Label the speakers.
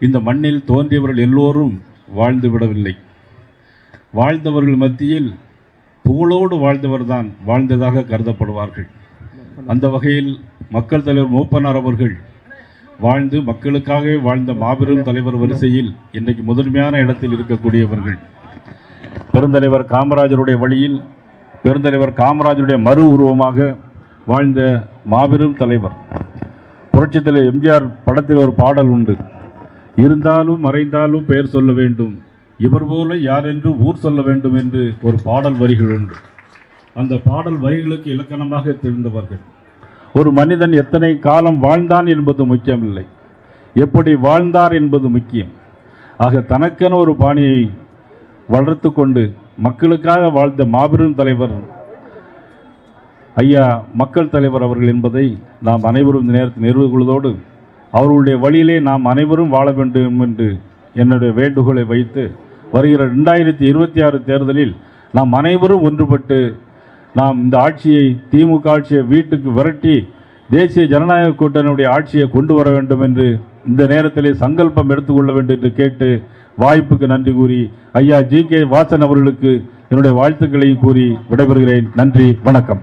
Speaker 1: இந்த மண்ணில் தோன்றியவர்கள் எல்லோரும் வாழ்ந்து விடவில்லை. வாழ்ந்தவர்கள் மத்தியில் புகழோடு வாழ்ந்தவர்தான் வாழ்ந்ததாக கருதப்படுவார்கள். அந்த வகையில் மக்கள் தலைவர் மூப்பனார் அவர்கள் வாழ்ந்து மக்களுக்காகவே வாழ்ந்த மாபெரும் தலைவர் வரிசையில் இன்றைக்கு முதன்மையான இடத்தில் இருக்கக்கூடியவர்கள். பெருந்தலைவர் காமராஜருடைய வழியில் பெருந்தலைவர் காமராஜருடைய மறு உருவமாக வாழ்ந்த மாபெரும் தலைவர். புரட்சித் தலைவர் எம்ஜிஆர் படத்தில் ஒரு பாடல் உண்டு. இருந்தாலும் மறைந்தாலும் பெயர் சொல்ல வேண்டும். இவர் போல யார் என்று ஊர் சொல்ல வேண்டும் என்று ஒரு பாடல் வரிகள் உண்டு. அந்த பாடல் வரிகளுக்கு இலக்கணமாக தெரிந்தவர்கள். ஒரு மனிதன் எத்தனை காலம் வாழ்ந்தான் என்பது முக்கியமில்லை. எப்படி வாழ்ந்தார் என்பது முக்கியம். ஆக தனக்கென ஒரு பாணியை வளர்த்து கொண்டு மக்களுக்காக வாழ்ந்த மாபெரும் தலைவர் ஐயா மக்கள் தலைவர் அவர்கள் என்பதை நாம் அனைவரும் இந்த நேரத்தில் நிறுவ கொள்வதோடு அவர்களுடைய வழியிலே நாம் அனைவரும் வாழ வேண்டும் என்று என்னுடைய வேண்டுகோளை வைத்து வருகிற ரெண்டாயிரத்தி இருபத்தி ஆறு தேர்தலில் நாம் அனைவரும் ஒன்றுபட்டு நாம் இந்த ஆட்சியை திமுக ஆட்சியை வீட்டுக்கு விரட்டி தேசிய ஜனநாயக கூட்டணியுடைய ஆட்சியை கொண்டு வர வேண்டும் என்று இந்த நேரத்திலே சங்கல்பம் எடுத்துக்கொள்ள வேண்டும் என்று கேட்டு வாய்ப்புக்கு நன்றி கூறி ஐயா ஜி கே வாசன் அவர்களுக்கு என்னுடைய வாழ்த்துக்களையும் கூறி விடைபெறுகிறேன். நன்றி வணக்கம்.